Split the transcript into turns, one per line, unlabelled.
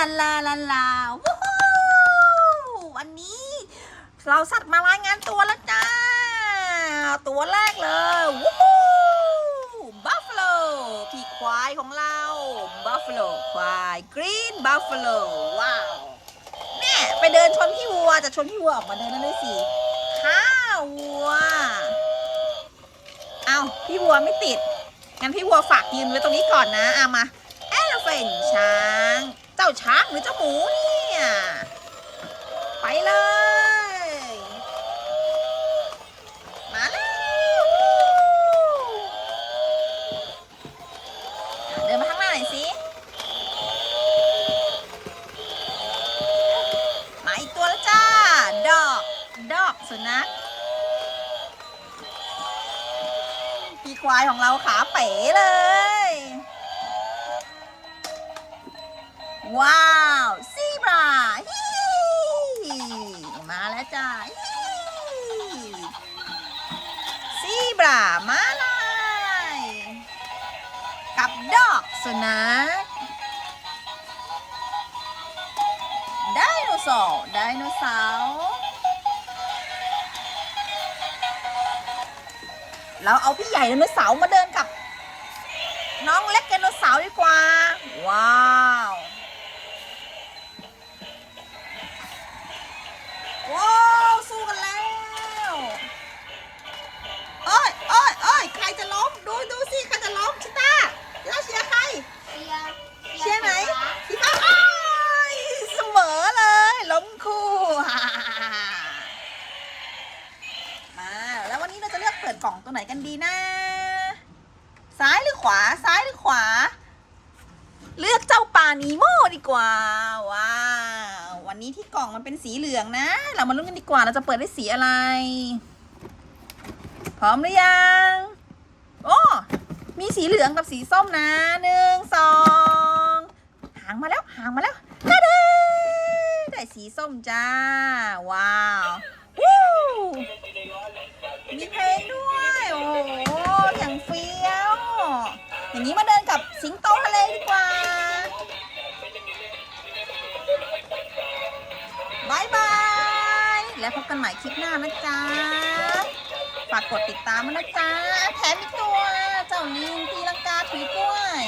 ลาลาลาลาวู้ฮู้วันนี้เราสัตว์มารายงานตัวแล้วจ้า ตัวแรกเลยวู้ฮู้บัฟฟาโลพี่ควายของเราบัฟฟาโลควายกรีนบัฟฟาโลว้าวแม่ไปเดินชนพี่วัวจะชนพี่วัวออกมาเดินนั่นเลยสิข้าวัวเอาพี่วัวไม่ติดงั้นพี่วัวฝากยืนไว้ตรงนี้ก่อนนะเอามาเอลเฟนช้าง จ้าช้างหรือเจ้าหมูเนี่ย ไปเลย มาแล้วเดินมาข้างหน้าหน่อยสิ มาอีกตัวแล้วจ้า ดอก ดอกสุนัขพี่ควายของเราขาเป๋เลย ว้าวซีบราฮิมาแล้วจ้าฮิซีบรามาลายกับดอกสุนัขไดโนเสาร์ไดโนเสาร์เราเอาพี่ใหญ่ไดโนเสาร์มาเดินกับ น้องเล็กไดโนเสาร์ดีกว่า ว้าว อ้ยโอ้ยโอ้ยใครจะล้ม ดูดูสิใครจะล้มชิต้าแล้วเชียร์ใคร
เชียร์
เชียร์ไหนชิต้าโอ้ยเสมอเลย ล้มคู่มา แล้ววันนี้เราจะเลือกเปิดกล่องตัวไหนกันดีนะ ซ้ายหรือขวา ซ้ายหรือขวา เลือกเจ้าปลานีโมดีกว่า ว้าว วันนี้ที่กล่องมันเป็นสีเหลืองนะ เรามาลุ้นกันดีกว่า เราจะเปิดได้สีอะไร พร้อมหรือยังโอ้มีสีเหลืองกับสีส้มนะหนึ่งสองหางมาแล้วหางมาแล้วตาเด้ได้สีส้มจ้า ว้าววู้มีเพลงด้วย โอ้อย่างเฟี้ยว อย่างนี้มาเดินกับสิงโตทะเลดีกว่าบายบาย แล้วพบกันใหม่คลิปหน้านะจ๊ะ ฝากกดติดตามมานะจ๊ะแถมอีกตัว เจ้าลิงตีลังกาถือกล้วย